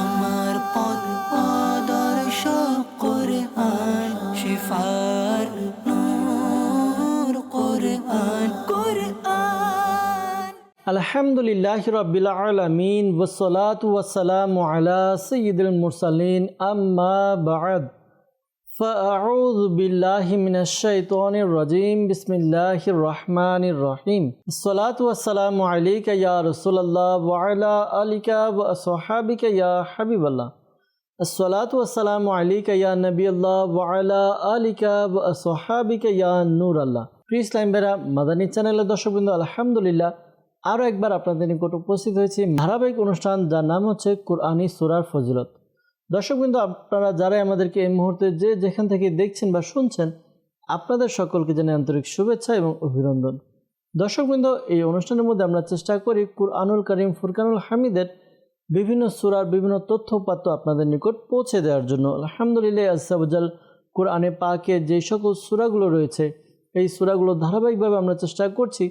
আমার পথ আদর্শ কোরআন শিফার নূর কোরআন কোরআন আলহামদুলিল্লাহ রবিল আলমিন ওসলাত ওয়াসালাম আলা মুরসালিন, আম্মা বাদ। فأعوذ بالله من الشيطان الرجيم بسم الله الرحمن الرحيم الصلاة والسلام عليك يا رسول الله وعلى آلك وأصحابك يا حبيب الله الصلاة والسلام عليك يا نبي الله وعلى آلك وأصحابك يا نور الله প্রিয় ইসলাম বেরা মাদানী চ্যানেলের দর্শকবৃন্দ আলহামদুলিল্লাহ আরও একবার আপনাদের নিকট উপস্থিত হয়েছি ধারাবাহিক অনুষ্ঠান যার নাম হচ্ছে কুরআনী সুরার ফজিলত দর্শকবৃন্দ, আপনারা যারাই আমাদেরকে এই মুহূর্তে যে যেখান থেকে দেখছেন বা শুনছেন, আপনাদের সকলকে জানাই আন্তরিক শুভেচ্ছা এবং অভিনন্দন। দর্শকবৃন্দ, এই অনুষ্ঠানের মধ্যে আমরা চেষ্টা করি কুরআনুল করিম, ফুরকানুল হামিদের বিভিন্ন সুরার বিভিন্ন তথ্য উপাত্ত আপনাদের নিকট পৌঁছে দেওয়ার জন্য। আলহামদুলিল্লাহ আসাবজাল কোরআনে পাকে যে সকল সুরাগুলো রয়েছে, এই সুরাগুলো ধারাবাহিকভাবে আমরা চেষ্টা করছি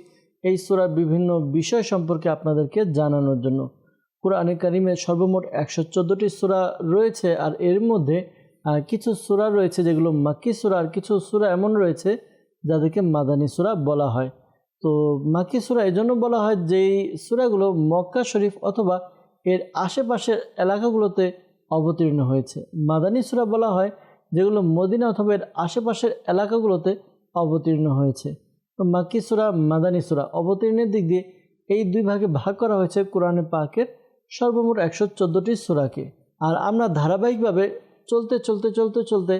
এই সুরার বিভিন্ন বিষয় সম্পর্কে আপনাদেরকে জানানোর জন্য। কোরআনে কারিমের সর্বমোট একশো চোদ্দোটি সুরা রয়েছে আর এর মধ্যে কিছু সুরা রয়েছে যেগুলো মাক্কি সুরা আর কিছু সুরা এমন রয়েছে যাদেরকে মাদানী সুরা বলা হয়। তো মাক্কি সুরা এই জন্য বলা হয় যেই সুরাগুলো মক্কা শরীফ অথবা এর আশেপাশের এলাকাগুলোতে অবতীর্ণ হয়েছে। মাদানী সুরা বলা হয় যেগুলো মদিনা অথবা এর আশেপাশের এলাকাগুলোতে অবতীর্ণ হয়েছে। তো মাক্কি সুরা, মাদানী সুরা অবতীর্ণের দিক দিয়ে এই দুই ভাগে ভাগ করা হয়েছে কোরআনে পাকের সর্বমোট একশো চোদ্দোটি সুরাকে। আর আমরা ধারাবাহিকভাবে চলতে চলতে চলতে চলতে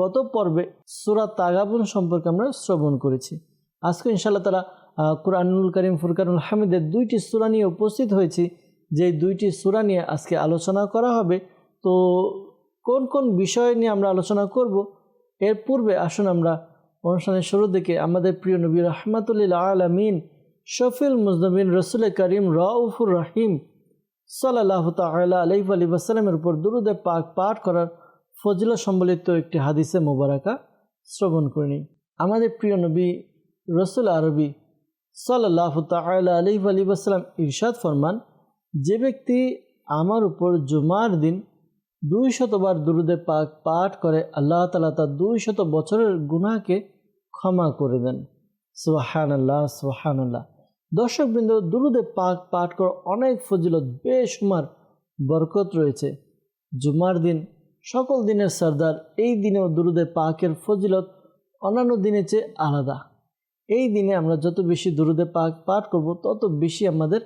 গত পর্বে সুরা তাগাবুন সম্পর্কে আমরা শ্রবণ করেছি। আজকে ইনশাল্লাহ তারা কোরআনুল করিম, ফুরকানুল হামিদের দুইটি সুরা নিয়ে উপস্থিত হয়েছি। যে দুইটি সুরা নিয়ে আজকে আলোচনা করা হবে, তো কোন কোন বিষয় নিয়ে আমরা আলোচনা করব, এর পূর্বে আসুন আমরা অনুষ্ঠানের শুরু দিকে আমাদের প্রিয় নবী রহমাতুল্লিল আলমিন শফিল মুজনবিন রসুল করিম রাউফুর রাহিম সাল্লাহ তাল্লাহ আলহি আলী ওয়াসালামের উপর দুরুদে পাক পাঠ করার ফজিলা সম্বলিত একটি হাদিসে মোবারকা শ্রবণ করে নিই। আমাদের প্রিয় নবী রসুল আরবি সাল্লাহ তাল্লাহ আলহি আলী ওয়াসালাম ইরশাদ ফরমান, যে ব্যক্তি আমার উপর জুমার দিন দুই শতবার দুরুদে পাক পাঠ করে, আল্লাহ তালা তার দুই শত বছরের গুনাহকে ক্ষমা করে দেন। সোহান আল্লাহ সোহান আল্লাহ দর্শকবৃন্দ দুরুদে পাক পাঠ করার অনেক ফজিলত বেশুমার বরকত রয়েছে। জুমার দিন, সকল দিনের সর্দার, এই দিনেও দুরুদে পাকের ফজিলত অন্যান্য দিনের চেয়ে আলাদা। এই দিনে আমরা যত বেশি দুরুদে পাক পাঠ করব, তত বেশি আমাদের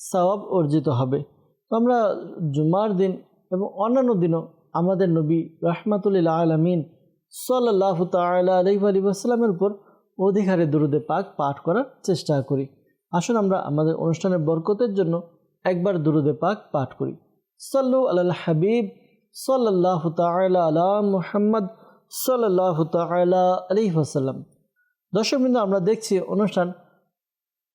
সওয়াব অর্জিত হবে। তো আমরা জুমার দিন এবং অন্যান্য দিনও আমাদের নবী রহমাতুল্লাহ আলমিন সাল্লাহ তাল্লাহ আলহি আলী আসসালামের উপর অধিকারে দুরুদে পাক পাঠ করার চেষ্টা করি। আসুন আমরা আমাদের অনুষ্ঠানের বরকতের জন্য একবার দুরুদে পাক পাঠ করি। সাল্লু আল্লাহ হাবিব সাল্লাহ আলা মুহাম্মদ সাল্লাহ তাল্লাহ আলি ওসাল্লাম দর্শকবৃন্দ আমরা দেখছি অনুষ্ঠান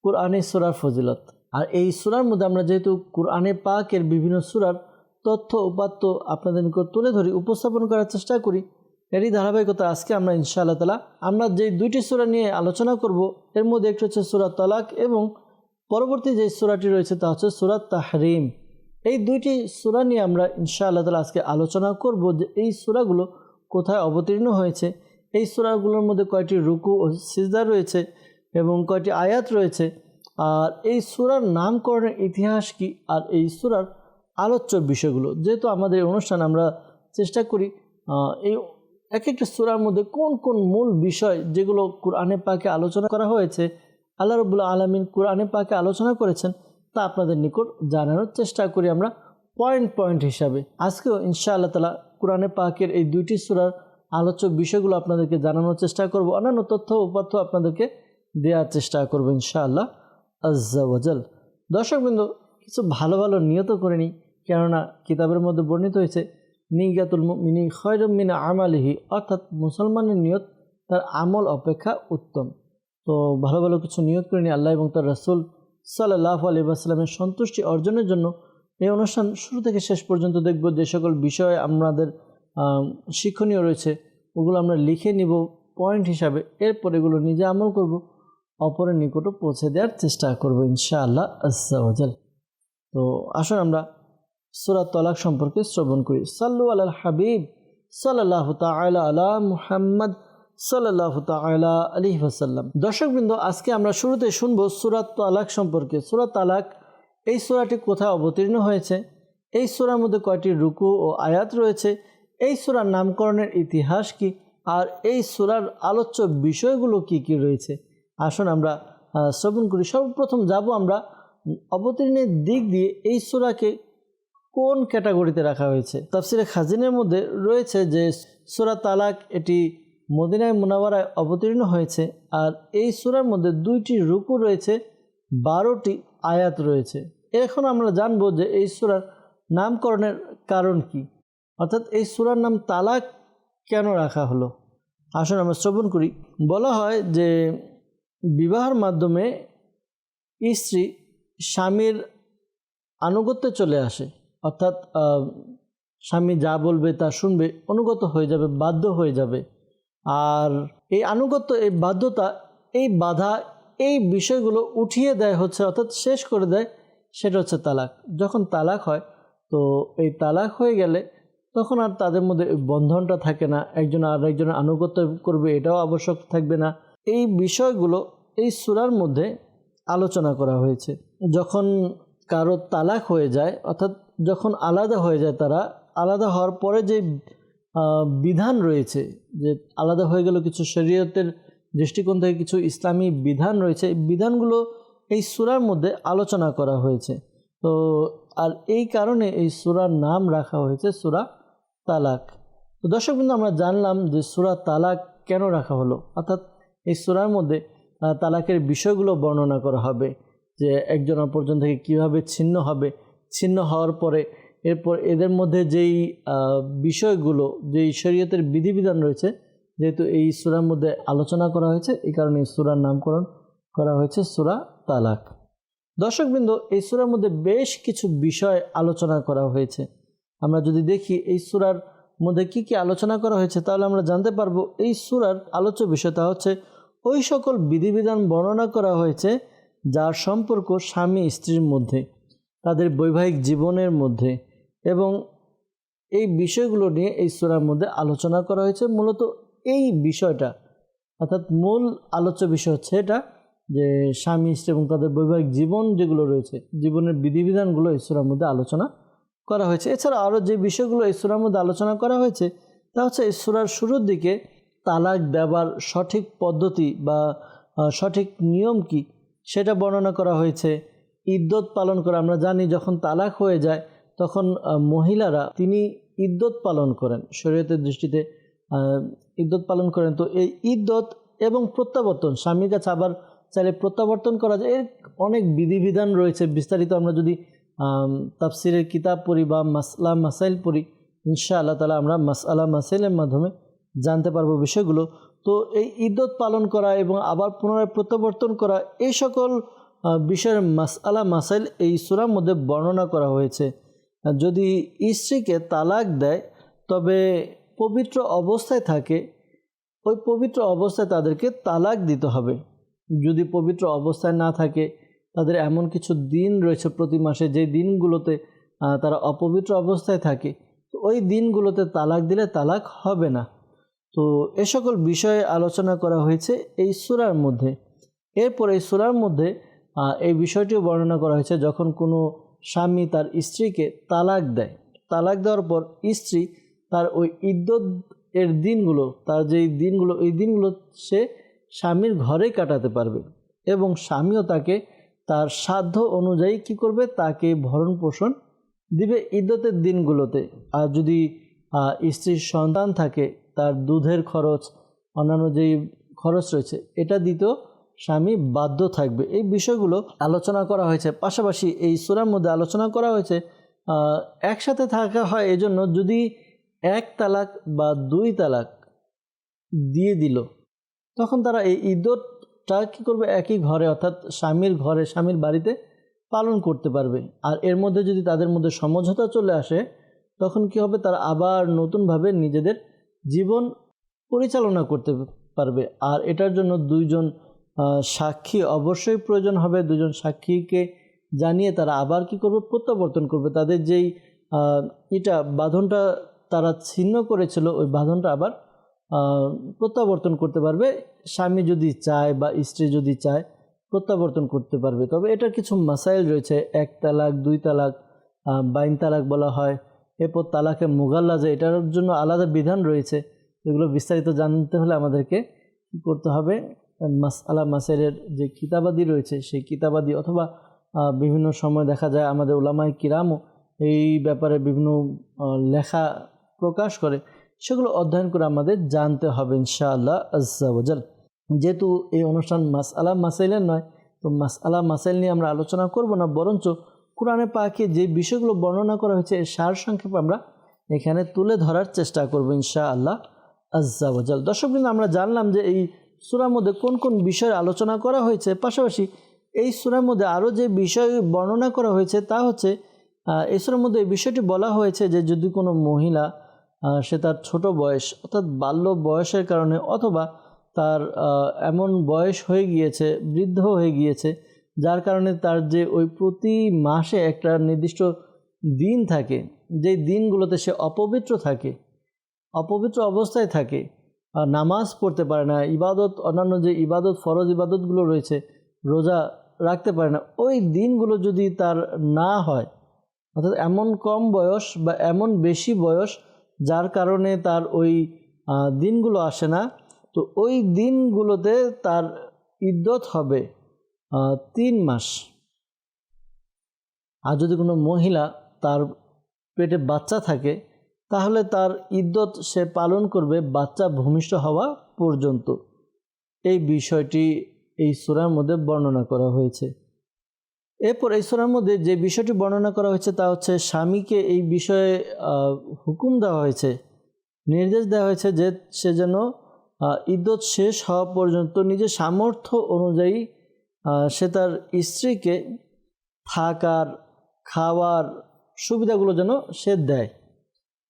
কোরআনে সুরার ফজিলত। আর এই সুরার মধ্যে আমরা যেহেতু কোরআনে পাকের বিভিন্ন সুরার তথ্য উপাত্ত আপনাদের নিকট তুলে ধরি, উপস্থাপন করার চেষ্টা করি এরই ধারাবাহিকতা আজকে আমরা ইনশাআল্লাহ তালা আমরা যে দুইটি সুরা নিয়ে আলোচনা করব, এর মধ্যে একটি হচ্ছে সুরা তালাক এবং পরবর্তী যে সুরাটি রয়েছে তা হচ্ছে সুরাত তাহরিম। এই দুইটি সুরা নিয়ে আমরা ইনশাআল্লাহ তালা আজকে আলোচনা করব যে এই সুরাগুলো কোথায় অবতীর্ণ হয়েছে। এই সুরাগুলোর মধ্যে কয়টি রুকু ও সিজদা রয়েছে এবং কয়টি আয়াত রয়েছে। আর এই সুরার নামকরণের ইতিহাস কি? আর এই সুরার আলোচ্য বিষয়গুলো। যেহেতু আমাদের অনুষ্ঠান আমরা চেষ্টা করি এই এক একটা সুরার মধ্যে কোন কোন মূল বিষয় যেগুলো কোরআনে পাকে আলোচনা করা হয়েছে, আল্লাহ রবুল্লা আলমিন কোরআনে পাকে আলোচনা করেছেন, তা আপনাদের নিকট জানানোর চেষ্টা করি আমরা পয়েন্ট পয়েন্ট হিসাবে। আজকেও ইনশা আল্লাহ তালা কোরআনে পাকের এই দুইটি সুরার আলোচ্য বিষয়গুলো আপনাদেরকে জানানোর চেষ্টা করব। অন্যান্য তথ্য উপাত্য আপনাদেরকে দেওয়ার চেষ্টা করব ইনশাআল্লাহ আজ্জাওয়াজাল দর্শকবৃন্দ, কিছু ভালো ভালো নিয়ত করে নিই, কেননা কিতাবের মধ্যে বর্ণিত হয়েছে নিগাতুল মিনি খয়রমিনা আমালিহি, অর্থাৎ মুসলমানের নিয়ত তার আমল অপেক্ষা উত্তম। তো ভালো ভালো কিছু নিয়ত করে নিই আল্লাহ এবং তার রসুল সাল্লাহ আলী আসলামের সন্তুষ্টি অর্জনের জন্য এই অনুষ্ঠান শুরু থেকে শেষ পর্যন্ত দেখব যে সকল বিষয়ে আমাদের শিক্ষণীয় রয়েছে, ওগুলো আমরা লিখে নিব পয়েন্ট হিসাবে, এরপর এগুলো নিজে আমল করব, অপরের নিকটও পৌঁছে দেওয়ার চেষ্টা করব ইনশাআল্লাহ আজ্জাওয়াজাল তো আসুন আমরা সুরাত তলাক সম্পর্কে শ্রবণ করি। সাল্লু আল হাবিব সাল্লাহ তালা আলা মুহাম্মদ সাল্লাহ তালা আলী ওসাল্লাম দর্শকবৃন্দ, আজকে আমরা শুরুতে শুনব সুরাত তালাক সম্পর্কে। সুরাত তালাক এই সুরাটি কোথায় অবতীর্ণ হয়েছে? এই সুরার মধ্যে কয়টি রুকু ও আয়াত রয়েছে? এই সুরার নামকরণের ইতিহাস কি? আর এই সুরার আলোচ্য বিষয়গুলো কি কি রয়েছে? আসুন আমরা শ্রবণ করি। সর্বপ্রথম যাব আমরা অবতীর্ণের দিক দিয়ে এই সুরাকে কোন ক্যাটাগরিতে রাখা হয়েছে? তাফসিরে খাজিনের মধ্যে রয়েছে যে সুরা তালাক এটি মদিনায় মুনাওয়ারায় অবতীর্ণ হয়েছে আর এই সুরার মধ্যে দুইটি রুকু রয়েছে, বারোটি আয়াত রয়েছে। এখন আমরা জানব যে এই সুরার নামকরণের কারণ কি। অর্থাৎ এই সুরার নাম তালাক কেন রাখা হলো? আসুন আমরা শ্রবণ করি। বলা হয় যে বিবাহের মাধ্যমে স্ত্রী স্বামীর আনুগত্যে চলে আসে। অর্থাৎ স্বামী যা বলবে তা শুনবে, অনুগত হয়ে যাবে, বাধ্য হয়ে যাবে। আর এই আনুগত্য, এই বাধ্যতা, এই বাধা, এই বিষয়গুলো উঠিয়ে দেয় হচ্ছে, অর্থাৎ শেষ করে দেয়, সেটা হচ্ছে তালাক। যখন তালাক হয়, তো এই তালাক হয়ে গেলে তখন আর তাদের মধ্যে বন্ধনটা থাকে না। একজন আর একজনের আনুগত্য করবে, এটাও আবশ্যক থাকবে না। এই বিষয়গুলো এই সুরার মধ্যে আলোচনা করা হয়েছে। যখন কারও তালাক হয়ে যায়, অর্থাৎ যখন আলাদা হয়ে যায় তারা, আলাদা হওয়ার পরে যে বিধান রয়েছে, যে আলাদা হয়ে গেল কিছু শরীয়তের দৃষ্টিকোণ থেকে কিছু ইসলামী বিধান রয়েছে, এই বিধানগুলো এই সুরার মধ্যে আলোচনা করা হয়েছে। তো, আর এই কারণে এই সুরার নাম রাখা হয়েছে সুরা তালাক। তো দর্শক বিন্দু, আমরা জানলাম যে সুরা তালাক কেন রাখা হলো? অর্থাৎ এই সুরার মধ্যে তালাকের বিষয়গুলো বর্ণনা করা হবে, যে একজন অপরজন থেকে কীভাবে ছিন্ন হবে ছিন্ন হওয়ার পরে এরপর এদের মধ্যে যেই বিষয়গুলো, যেই শরীয়তের বিধিবিধান রয়েছে, যেহেতু এই সুরার মধ্যে আলোচনা করা হয়েছে, এই কারণে সুরার নামকরণ করা হয়েছে সুরা তালাক। দর্শকবৃন্দ, এই সুরার মধ্যে বেশ কিছু বিষয় আলোচনা করা হয়েছে। আমরা যদি দেখি এই সুরার মধ্যে কি কি আলোচনা করা হয়েছে, তাহলে আমরা জানতে পারব এই সুরার আলোচ্য বিষয় তা হচ্ছে, ওই সকল বিধিবিধান বর্ণনা করা হয়েছে, যার সম্পর্ক স্বামী স্ত্রীর মধ্যে। তাদের বৈবাহিক জীবনের মধ্যে এবং এই বিষয়গুলো নিয়ে এই সুরার মধ্যে আলোচনা করা হয়েছে। মূলত এই বিষয়টা, অর্থাৎ মূল আলোচ্য বিষয় হচ্ছে এটা যে স্বামী, স্ত্রী এবং তাদের বৈবাহিক জীবন যেগুলো রয়েছে, জীবনের বিধিবিধানগুলো এই সুরার মধ্যে আলোচনা করা হয়েছে। এছাড়া আরও যে বিষয়গুলো এই সুরার মধ্যে আলোচনা করা হয়েছে, তা হচ্ছে এই সুরার শুরুর দিকে তালাক দেওয়ার সঠিক পদ্ধতি বা সঠিক নিয়ম কি, সেটা বর্ণনা করা হয়েছে। ইদ্যত পালন করা। আমরা জানি যখন তালাক হয়ে যায়, তখন মহিলারা তিনি ইদ্যত পালন করেন। শরীয়তের দৃষ্টিতে ইদ্যত পালন করেন। তো এই ইদ্যত এবং প্রত্যাবর্তন, স্বামীর কাছে আবার চাইলে প্রত্যাবর্তন করা যায়। এর অনেক বিধিবিধান রয়েছে। বিস্তারিত আমরা যদি তাফসিরের কিতাব পড়ি বা মাসলা, মাসাইল পড়ি ইনশা আল্লাহ তালা আমরা মাসআলা মাসাইলের মাধ্যমে জানতে পারব বিষয়গুলো। তো এই ইদ্যত পালন করা এবং আবার পুনরায় প্রত্যাবর্তন করা, এই সকল বিষয়ের মাসআলা মাসাইল এই সুরার মধ্যে বর্ণনা করা হয়েছে। যদি স্ত্রীকে তালাক দেয়, তবে পবিত্র অবস্থায় থাকে, ওই পবিত্র অবস্থায় তাদেরকে তালাক দিতে হবে। যদি পবিত্র অবস্থায় না থাকে, তাদের এমন কিছু দিন রয়েছে প্রতি মাসে যে দিনগুলোতে তারা অপবিত্র অবস্থায় থাকে, তো ওই দিনগুলোতে তালাক দিলে তালাক হবে না। তো এ সকল বিষয়ে আলোচনা করা হয়েছে এই সুরার মধ্যে। এরপর এই সুরার মধ্যে এই বিষয়টিও বর্ণনা করা হয়েছে যখন কোনো স্বামী তার স্ত্রীকে তালাক দেয়। তালাক দেওয়ার পর স্ত্রী তার ওই ইদ্যত এর দিনগুলো, তার যেই দিনগুলো ওই দিনগুলো সে স্বামীর ঘরে কাটাতে পারবে এবং স্বামীও তাকে তার সাধ্য অনুযায়ী কি করবে? তাকে ভরণ পোষণ দিবে ইদ্যতের দিনগুলোতে। আর যদি স্ত্রীর সন্তান থাকে, তার দুধের খরচ, অন্যান্য যেই খরচ রয়েছে, এটা দিতেও স্বামী বাধ্য থাকবে। এই বিষয়গুলো আলোচনা করা হয়েছে। পাশাপাশি এই সুরার মধ্যে আলোচনা করা হয়েছে একসাথে থাকা হয় এজন্য যদি এক তালাক বা দুই তালাক দিয়ে দিল, তখন তারা এই ইদ্যতটা কী করবে? একই ঘরে, অর্থাৎ স্বামীর ঘরে, স্বামীর বাড়িতে পালন করতে পারবে। আর এর মধ্যে যদি তাদের মধ্যে সমঝোতা চলে আসে, তখন কি হবে? তারা আবার নতুনভাবে নিজেদের জীবন পরিচালনা করতে পারবে। আর এটার জন্য দুইজন সাক্ষী অবশ্যই প্রয়োজন হবে। দুজন সাক্ষীকে জানিয়ে তারা আবার কি করবে? প্রত্যাবর্তন করবে। তাদের যেই এটা বাঁধনটা তারা ছিন্ন করেছিল, ওই বাঁধনটা আবার প্রত্যাবর্তন করতে পারবে। স্বামী যদি চায় বা স্ত্রী যদি চায়, প্রত্যাবর্তন করতে পারবে। তবে এটার কিছু মাসাইল রয়েছে। এক তালাক, দুই তালাক বাইন তালাক বলা হয়। এরপর তালাকে মুগাল্লাজা এটার জন্য আলাদা বিধান রয়েছে। এগুলো বিস্তারিত জানতে হলে আমাদেরকে কী করতে হবে? মাস আলা মাসাইলের যে কিতাবাদি রয়েছে, সেই কিতাবাদি অথবা বিভিন্ন সময় দেখা যায় আমাদের ওলামাই কিরামও এই ব্যাপারে বিভিন্ন লেখা প্রকাশ করে। সেগুলো অধ্যয়ন করে আমাদের জানতে হবে ইনশাআল্লাহ আজ্জাওয়াজাল যেহেতু এই অনুষ্ঠান মাস আলা মাসাইলের নয়, তো মাস আলা মাসাইল নিয়ে আমরা আলোচনা করব না, বরঞ্চ কোরআনে পাকে যে বিষয়গুলো বর্ণনা করা হয়েছে, এর সার সংক্ষেপ আমরা এখানে তুলে ধরার চেষ্টা করব ইনশাআল্লাহ আজ্জাওয়াজাল দর্শকবৃন্দ আমরা জানলাম যে এই সূরার মধ্যে কোন কোন বিষয়ের আলোচনা করা হয়েছে? পাশাপাশি এই সূরার মধ্যে আরও যে বিষয় বর্ণনা করা হয়েছে তা হচ্ছে এই সূরার মধ্যে এই বিষয়টি বলা হয়েছে যে যদি কোনো মহিলা সে তার ছোট বয়স অর্থাৎ বাল্য বয়সের কারণে অথবা তার এমন বয়স হয়ে গিয়েছে, বৃদ্ধ হয়ে গিয়েছে, যার কারণে তার যে ওই প্রতি মাসে একটা নির্দিষ্ট দিন থাকে, যেই দিনগুলোতে সে অপবিত্র থাকে, অপবিত্র অবস্থায় থাকে নামাজ পড়তে পারে না, ইবাদত, অন্যান্য যে ইবাদত, ফরজ ইবাদতগুলো রয়েছে, রোজা রাখতে পারে না, ওই দিনগুলো যদি তার না হয়, অর্থাৎ এমন কম বয়স বা এমন বেশি বয়স যার কারণে তার ওই দিনগুলো আসে না, তো ওই দিনগুলোতে তার ইদ্যত হবে তিন মাস। আর যদি কোনো মহিলা তার পেটে বাচ্চা থাকে তাহলে তার ইদ্যত সে পালন করবে বাচ্চা ভূমিষ্ঠ হওয়া পর্যন্ত। এই বিষয়টি এই সুরার মধ্যে বর্ণনা করা হয়েছে। এরপর এই সুরার মধ্যে যে বিষয়টি বর্ণনা করা হয়েছে তা হচ্ছে স্বামীকে এই বিষয়ে হুকুম দেওয়া হয়েছে, নির্দেশ দেওয়া হয়েছে যে সে যেন ইদ্যত শেষ হওয়া পর্যন্ত নিজের সামর্থ্য অনুযায়ী সে তার স্ত্রীকে থাকার, খাওয়ার সুবিধাগুলো যেন সে দেয়।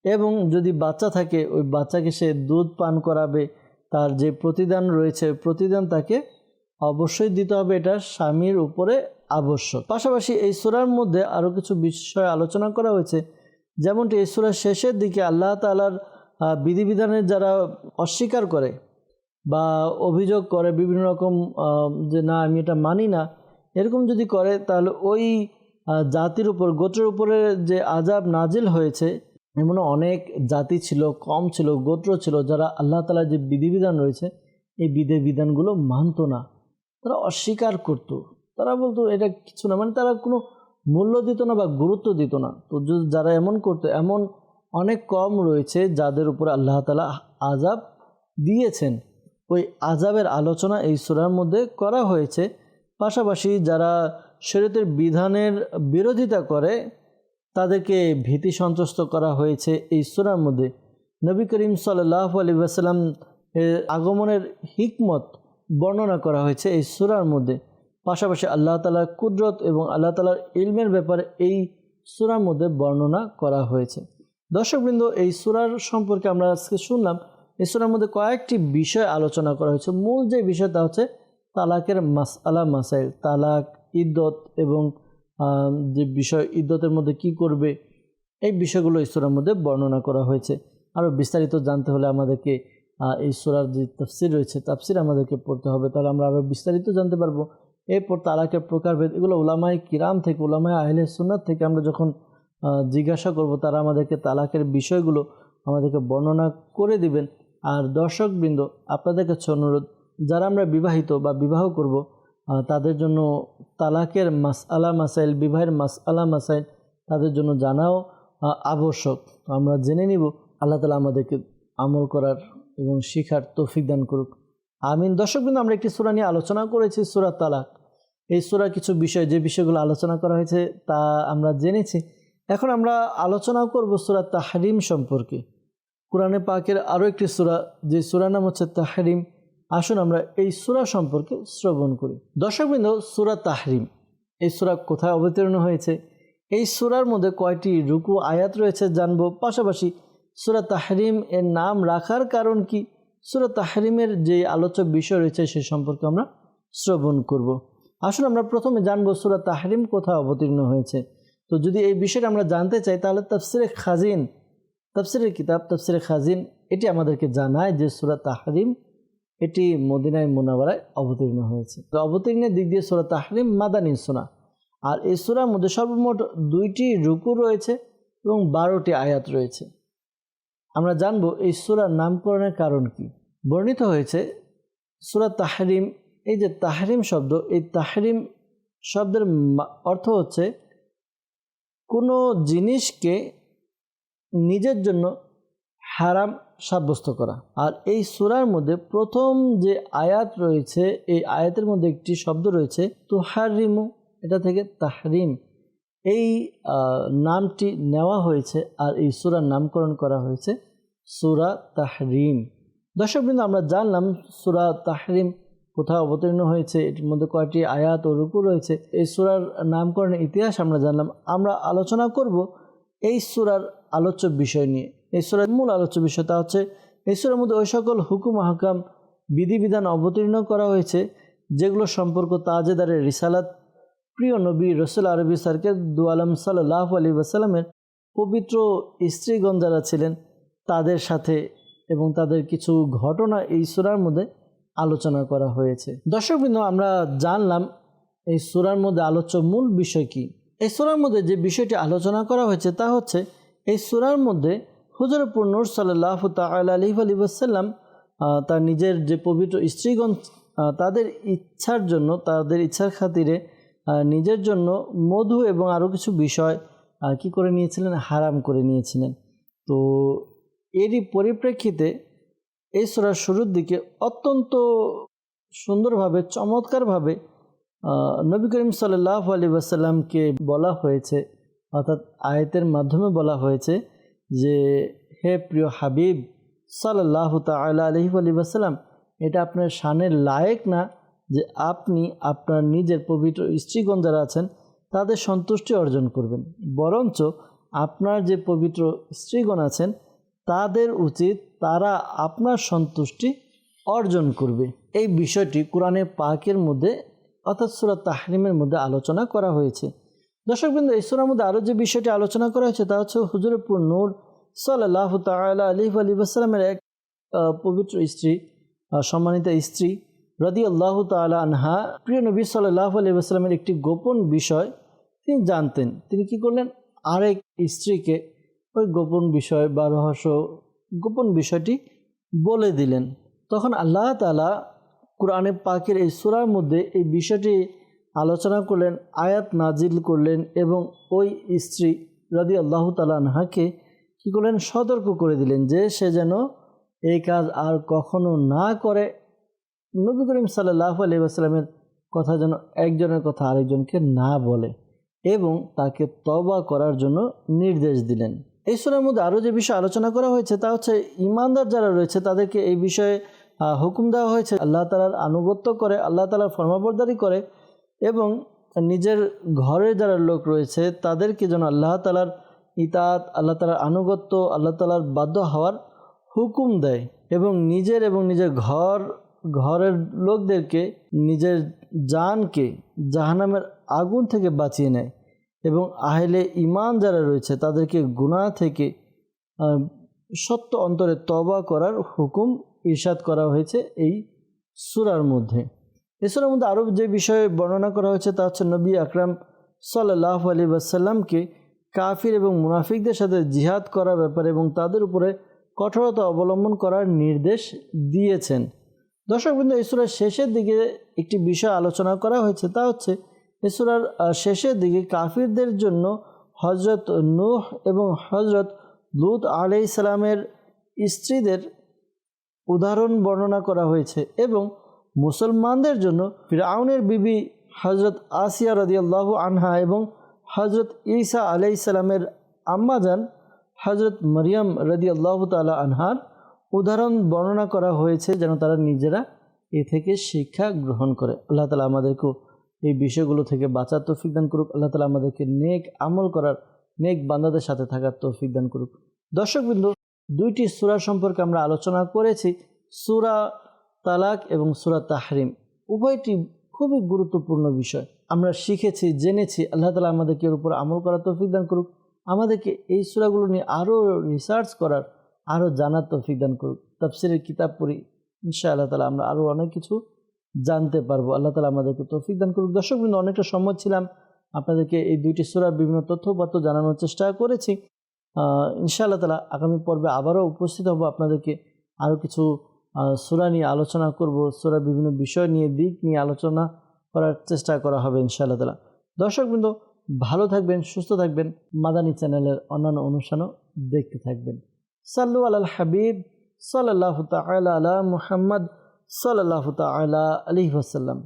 এবং যদি বাচ্চা থাকে, ওই বাচ্চাকে সে দুধ পান করাবে, তার যে প্রতিদান রয়েছে প্রতিদান তাকে অবশ্যই দিতে হবে, এটা স্বামীর উপরে আবশ্যক। পাশাপাশি এই সূরার মধ্যে আরও কিছু বিষয় আলোচনা করা হয়েছে। যেমনটি এই সূরার শেষের দিকে আল্লাহ তালার বিধিবিধানের যারা অস্বীকার করে বা অভিযোগ করে বিভিন্ন রকম যে না, আমি এটা মানি না, এরকম যদি করে, তাহলে ওই জাতির উপর, গোত্রের উপরে যে আজাব নাজিল হয়েছে এমন অনেক জাতি ছিল, কম ছিল, গোত্র ছিল, যারা আল্লাহ তালার যে বিধিবিধান রয়েছে, এই বিধিবিধানগুলো মানতো না। তারা অস্বীকার করতো। তারা বলতো, এটা কিছু না। মানে তারা কোনো মূল্য দিত না বা গুরুত্ব দিত না। তো যারা এমন করতো, এমন অনেক কম রয়েছে যাদের উপর আল্লাহ তালা আজাব দিয়েছেন। ওই আজাবের আলোচনা এই সুরার মধ্যে করা হয়েছে। পাশাপাশি যারা শরীয়তের বিধানের বিরোধিতা করে তাদেরকে ভীতি সন্ত্রস্ত করা হয়েছে এই সূরার মধ্যে। নবী করিম সাল্লাহ আলী আসাল্লাম এর আগমনের হিকমত বর্ণনা করা হয়েছে এই সূরার মধ্যে। পাশাপাশি আল্লাহ তালার কুদরত এবং আল্লাহ তালার ইলমের ব্যাপারে এই সুরার মধ্যে বর্ণনা করা হয়েছে। দর্শকবৃন্দ, এই সুরার সম্পর্কে আমরা আজকে শুনলাম, এই সুরার মধ্যে কয়েকটি বিষয় আলোচনা করা হয়েছে। মূল যে বিষয় তা হচ্ছে তালাকের মাস আলা মাসাইল, তালাক, ইদ্যত এবং যে বিষয় ইদ্যতের মধ্যে কি করবে, এই বিষয়গুলো ঈশ্বরের মধ্যে বর্ণনা করা হয়েছে। আরও বিস্তারিত জানতে হলে আমাদেরকে সূরার যে তাফসির রয়েছে, তাফসির আমাদেরকে পড়তে হবে। তাহলে আমরা আরও বিস্তারিত জানতে পারব। এরপর তালাকের প্রকারভেদ, এগুলো ওলামাই কিরাম থেকে ওলামাই আহলে সুন্নাত থেকে আমরা যখন জিজ্ঞাসা করব, তারা আমাদেরকে তালাকের বিষয়গুলো আমাদেরকে বর্ণনা করে দিবেন। আর দর্শকবৃন্দ, আপনাদের কাছে অনুরোধ, যারা আমরা বিবাহিত বা বিবাহ করব তাদের জন্য তালাকের মাস আলা মাসাইল, বিবাহের মাস আলা মাসাইল তাদের জন্য জানাও আবশ্যক। আমরা জেনে নিব, আল্লাহ তালা আমাদেরকে আমল করার এবং শিখার তৌফিক দান করুক। আমিন। দর্শকবৃন্দ আমরা একটি সূরা নিয়ে আলোচনা করেছি, সুরা তালাক। এই সূরার কিছু বিষয়, যে বিষয়গুলো আলোচনা করা হয়েছে তা আমরা জেনেছি। এখন আমরা আলোচনা করব সুরা তাহরিম সম্পর্কে। কোরআনে পাকের আরও একটি সুরা, যে সূরার নাম হচ্ছে তাহরিম। আসুন আমরা এই সুরা সম্পর্কে শ্রবণ করি। দর্শকবৃন্দ, সুরা তাহরিম, এই সুরা কোথায় অবতীর্ণ হয়েছে? এই সুরার মধ্যে কয়টি রুকু আয়াত রয়েছে জানব। পাশাপাশি সুরা তাহরিম এর নাম রাখার কারণ কি? সুরা তাহরিমের যে আলোচ্য বিষয় রয়েছে সে সম্পর্কে আমরা শ্রবণ করব। আসুন আমরা প্রথমে জানব সুরা তাহরিম কোথায় অবতীর্ণ হয়েছে। তো যদি এই বিষয়টা আমরা জানতে চাই, তাহলে তফসিরে খাজিন, তফসিরের কিতাব তফসিরে খাজিন, এটি আমাদেরকে জানায় যে সুরা তাহরিম এটি মদিনায় মোনাবারায় অবতীর্ণ হয়েছে। তো অবতীর্ণের দিক দিয়ে সোরা তাহরিম মাদানী সোনা আর এই সুরার মধ্যে সর্বমোট দুইটি রুকু রয়েছে এবং বারোটি আয়াত রয়েছে। আমরা জানব এই সুরার নামকরণের কারণ কি। বর্ণিত হয়েছে সুরা তাহরিম, এই যে তাহরিম শব্দ, এই তাহরিম শব্দের অর্থ হচ্ছে কোনো জিনিসকে নিজের জন্য হারাম সাব্যস্ত করা। আর এই সুরার মধ্যে প্রথম যে আয়াত রয়েছে, এই আয়াতের মধ্যে একটি শব্দ রয়েছে, তুহারিমু, এটা থেকে তাহরিম। এই নামটি নেওয়া হয়েছে আর এই সুরার নামকরণ করা হয়েছে সুরা তাহরিম। দর্শকবৃন্দ, আমরা জানলাম সুরা তাহরিম কোথায় অবতীর্ণ হয়েছে এটির মধ্যে কয়টি আয়াত ও রুকু রয়েছে। এই সুরার নামকরণের ইতিহাস আমরা জানলাম। আমরা আলোচনা করব এই সুরার আলোচ্য বিষয় নিয়ে। এই সুরার মূল আলোচ্য বিষয় তা হচ্ছে, এই সুরার মধ্যে ওই সকল হুকুম হাকাম বিধিবিধান অবতীর্ণ করা হয়েছে, যেগুলো সম্পর্ক তাজেদারের রিসালাত। প্রিয় নবী রসুল আরবি সার্কে দু আলম সাল্লাহ আলী ওয়াসাল্লামের পবিত্র স্ত্রীগণ যারা ছিলেন, তাদের সাথে এবং তাদের কিছু ঘটনা এই সুরার মধ্যে আলোচনা করা হয়েছে। দর্শকবৃন্দ, আমরা জানলাম এই সুরার মধ্যে আলোচ্য মূল বিষয় কী। এই সুরার মধ্যে যে বিষয়টি আলোচনা করা হয়েছে তা হচ্ছে, এই সুরার মধ্যে হুজরপুর নূর সাল্লাহ তাল আলী আহ, তার নিজের যে পবিত্র স্ত্রীগণ তাদের ইচ্ছার জন্য তাদের ইচ্ছার খাতিরে নিজের জন্য মধু এবং আরও কিছু বিষয় কি করে নিয়েছিলেন? হারাম করে নিয়েছিলেন। তো এরই পরিপ্রেক্ষিতে এই সুরার শুরুর দিকে অত্যন্ত সুন্দরভাবে চমৎকারভাবে নবী করিম সাল্লাহ আলী ওয়াসাল্লামকে বলা হয়েছে অর্থাৎ আয়তের মাধ্যমে বলা হয়েছে যে, হে প্রিয় হাবিব সাল্লাহ তাল আলহি এটা আপনার শানের লায়েক না যে আপনি আপনার নিজের পবিত্র স্ত্রীগণ যারা আছেন, তাদের সন্তুষ্টি অর্জন করবেন? বরঞ্চ আপনার যে পবিত্র স্ত্রীগণ আছেন, তাদের উচিত তারা আপনার সন্তুষ্টি অর্জন করবে। এই বিষয়টি কোরআনে পাকের মধ্যে অর্থাৎ সুরা তাহরিমের মধ্যে আলোচনা করা হয়েছে। দর্শকবৃন্দ, এই সুরার মধ্যে আরও যে বিষয়টি আলোচনা করা হয়েছে, তা হচ্ছে হুজুরপুর নূর সাল্লাহ তালা আলিফ আলী আসসালামের এক পবিত্র স্ত্রী সম্মানিতা স্ত্রী রদি আল্লাহ তালা আনহা। প্রিয় নবী সাল্লাহ আলী আসসালামের একটি গোপন বিষয় তিনি জানতেন। তিনি কি করলেন? আরেক স্ত্রীকে ওই গোপন বিষয় বা রহস্য গোপন বিষয়টি বলে দিলেন। তখন আল্লাহ তালা কোরআনে পাকের এই সুরার মধ্যে এই বিষয়টি আলোচনা করলেন, আয়াত নাজিল করলেন এবং ওই স্ত্রী রাদি আল্লাহ তালাহাকে কী করলেন? সতর্ক করে দিলেন যে সে যেন এই কাজ আর কখনো না করে। নবী করিম সাল্লাহ আলী আসসালামের কথা যেন একজনের কথা আরেকজনকে না বলে এবং তাকে তবা করার জন্য নির্দেশ দিলেন। এই সুরের মধ্যে আরও যে বিষয় আলোচনা করা হয়েছে তা হচ্ছে ইমানদার যারা রয়েছে তাদেরকে এই বিষয়ে হুকুম দেওয়া হয়েছে। আল্লাহ তালার আনুগত্য করে, আল্লাহ তালার ফরমাবরদারি করে এবং নিজের ঘরে যারা লোক রয়েছে তাদেরকে যেন আল্লাহ তালার ইতাত আল্লাহ তালার আনুগত্য, আল্লাহ তালার বাধ্য হওয়ার হুকুম দেয় এবং নিজের এবং নিজের ঘর, ঘরের লোকদেরকে, নিজের জানকে জাহানামের আগুন থেকে বাঁচিয়ে নেয় এবং আহলে ইমান যারা রয়েছে তাদেরকে গুনাহ থেকে সত্য অন্তরে তবা করার হুকুম ইরশাদ করা হয়েছে এই সুরার মধ্যে। সুরার মধ্যে আরও যে বিষয়ে বর্ণনা করা হয়েছে তা হচ্ছে নবী আকরাম সাল্লাহ আলী ওয়াসাল্লামকে কাফির এবং মুনাফিকদের সাথে জিহাদ করার ব্যাপারে এবং তাদের উপরে কঠোরতা অবলম্বন করার নির্দেশ দিয়েছেন। দর্শকবৃন্দ ইসুরার শেষের দিকে একটি বিষয় আলোচনা করা হয়েছে, তা হচ্ছে ইসুরার শেষের দিকে কাফিরদের জন্য হজরত নূহ এবং হজরত লুত আলাই ইসলামের স্ত্রীদের উদাহরণ বর্ণনা করা হয়েছে এবং মুসলমানদের জন্য ফিরাউনের বিবি হজরত আসিয়া রদিয়াল্লাহ আনহা এবং হজরত ঈসা সালামের আম্মাজান হজরত মরিয়ম রদিয়াল্লাহ তালা আনহার উদাহরণ বর্ণনা করা হয়েছে যেন তারা নিজেরা এ থেকে শিক্ষা গ্রহণ করে। আল্লাহ তালা আমাদেরকেও এই বিষয়গুলো থেকে বাঁচার তৌফিক দান করুক। আল্লাহ তালা আমাদেরকে নেক আমল করার নেক বান্দাদের সাথে থাকার তৌফিক দান করুক। দর্শকবিন্দু দুইটি সুরা সম্পর্কে আমরা আলোচনা করেছি, সুরা তালাক এবং সুরা তাহরিম। উভয়টি খুবই গুরুত্বপূর্ণ বিষয়। আমরা শিখেছি, জেনেছি, আল্লাহ তালা আমাদেরকে এর উপর আমল করার তৌফিক দান করুক। আমাদেরকে এই সুরাগুলো নিয়ে আরও রিসার্চ করার আরও জানার তৌফিক দান করুক। তাফসিরের কিতাব পড়ি ইনশা আল্লাহ তালা আমরা আরও অনেক কিছু জানতে পারব। আল্লাহ তালা আমাদেরকে তৌফিক দান করুক। দর্শক বিন্দু, অনেকটা সময় ছিলাম। আপনাদেরকে এই দুইটি সুরার বিভিন্ন তথ্যপত্র জানানোর চেষ্টা করেছি। ইনশাআল্লাহ তালা আগামী পর্বে আবারও উপস্থিত হব। আপনাদেরকে আরও কিছু সূরা নিয়ে আলোচনা করব, সূরার বিভিন্ন বিষয় নিয়ে, দিক নিয়ে আলোচনা করার চেষ্টা করা হবে ইনশাআল্লাহ তালা দর্শকবৃন্দ ভালো থাকবেন, সুস্থ থাকবেন। মাদানী চ্যানেলের অন্যান্য অনুষ্ঠানও দেখতে থাকবেন। সাল্লু আল হাবিব সাল্লাহ তালা আলা মুহাম্মদ সাল্লাহ তালা আলী ওসাল্লাম